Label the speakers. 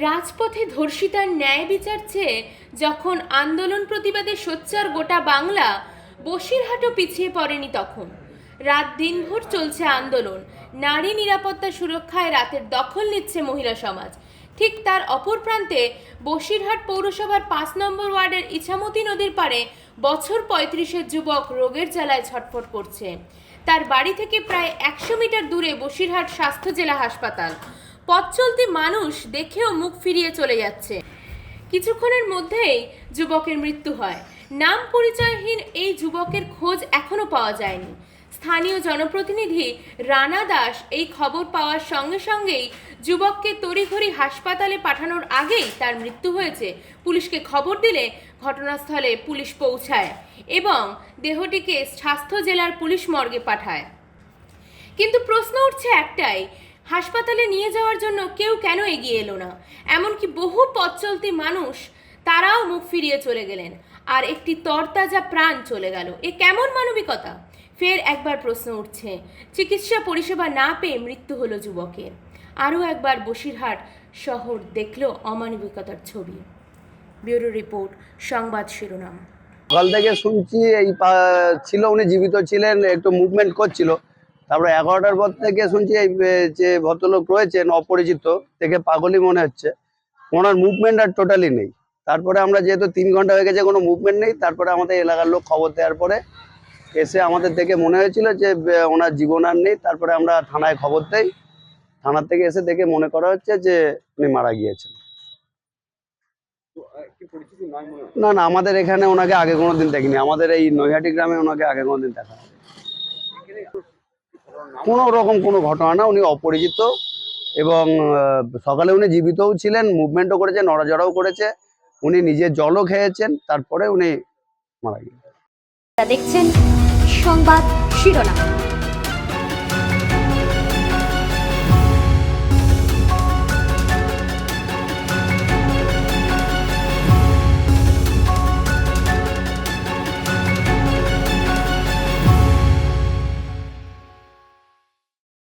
Speaker 1: রাজপথে ধর্ষিতার ন্যায় বিচার চেয়ে যখন আন্দোলন প্রতিবাদে সোচ্চার গোটা বাংলা বসিরহাটও পিছিয়ে পড়েনি তখন। রাত দিনভর চলছে আন্দোলন। নারী নিরাপত্তা সুরক্ষায় রাতের দখল নিচ্ছে মহিলা সমাজ। ঠিক তার অপর প্রান্তে বসিরহাট পৌরসভার পাঁচ নম্বর ওয়ার্ডের ইছামতি নদীর পাড়ে বছর পঁয়ত্রিশের যুবক রোগের জ্বালায় ছটফট করছে। তার বাড়ি থেকে প্রায় একশো মিটার দূরে বসিরহাট স্বাস্থ্য জেলা হাসপাতাল। পথ চলতি মানুষ দেখেও মুখ ফিরিয়ে চলে যাচ্ছে। কিছুক্ষণের মধ্যেই যুবকের মৃত্যু হয়। নাম পরিচয়হীন এই যুবকের খোঁজ এখনও পাওয়া যায়নি। স্থানীয় জনপ্রতিনিধি রানা দাস এই খবর পাওয়ার সঙ্গে সঙ্গেই যুবককে তড়িঘড়ি হাসপাতালে পাঠানোর আগেই তার মৃত্যু হয়েছে। পুলিশকে খবর দিলে ঘটনাস্থলে পুলিশ পৌঁছায় এবং দেহটিকে স্বাস্থ্য জেলার পুলিশ মর্গে পাঠায়। কিন্তু প্রশ্ন উঠছে একটাই হাসপাতালে নিয়ে যাওয়ার জন্য কেউ কেন এগিয়ে এলো না? এমনকি বহু পথ চলতি মানুষ তারাও মুখ ফিরিয়ে চলে গেলেন। আর একটি তরতাজা প্রাণ চলে গেল। এ কেমন মানবিকতা? ফের একবার প্রশ্ন উঠছে, চিকিৎসা পরিষেবা না পেয়ে মৃত্যু হলো যুবকের। আরও একবার বসিরহাট শহর দেখল অমানবিকতার ছবি। ব্যুরো রিপোর্ট, সংবাদ শিরোনাম।
Speaker 2: সকাল থেকে শুনছি, এই ছিল উনি জীবিত ছিলেন, একটু মুভমেন্ট করছিল। তারপরে এগারোটার পর থেকে শুনছি এই যে ভদ্রলোক রয়েছেন অপরিচিত থেকে পাগলই মনে হচ্ছে। ওনার মুভমেন্ট আর টোটালি নেই। তারপরে আমরা যেহেতু তিন ঘণ্টা হয়ে গেছে, কোনো মুভমেন্ট নেই, তারপরে আমাদের এলাকার লোক খবর দেওয়ার পরে এসে আমাদের দেখে মনে হয়েছিল যে ওনার জীবন আর নেই। তারপরে আমরা থানায় খবর দেই। থানার থেকে এসে দেখে মনে করা হচ্ছে যে, উনি মারা গিয়েছেন। না না, আমাদের এখানে ওনাকে আগে কোনো দিন দেখিনি। আমাদের এই নৈহাটি গ্রামে ওনাকে আগে কোনো দিন দেখা। কোনো রকম কোনো ঘটনা না, উনি অপরিচিত এবং সকালে উনি জীবিতও ছিলেন মুভমেন্টও করেছে নড়াচড়াও করেছে। উনি নিজে জলও খেয়েছেন, তারপরে উনি মারা গেলেন।
Speaker 3: দেখছেন সংবাদ শিরোনাম।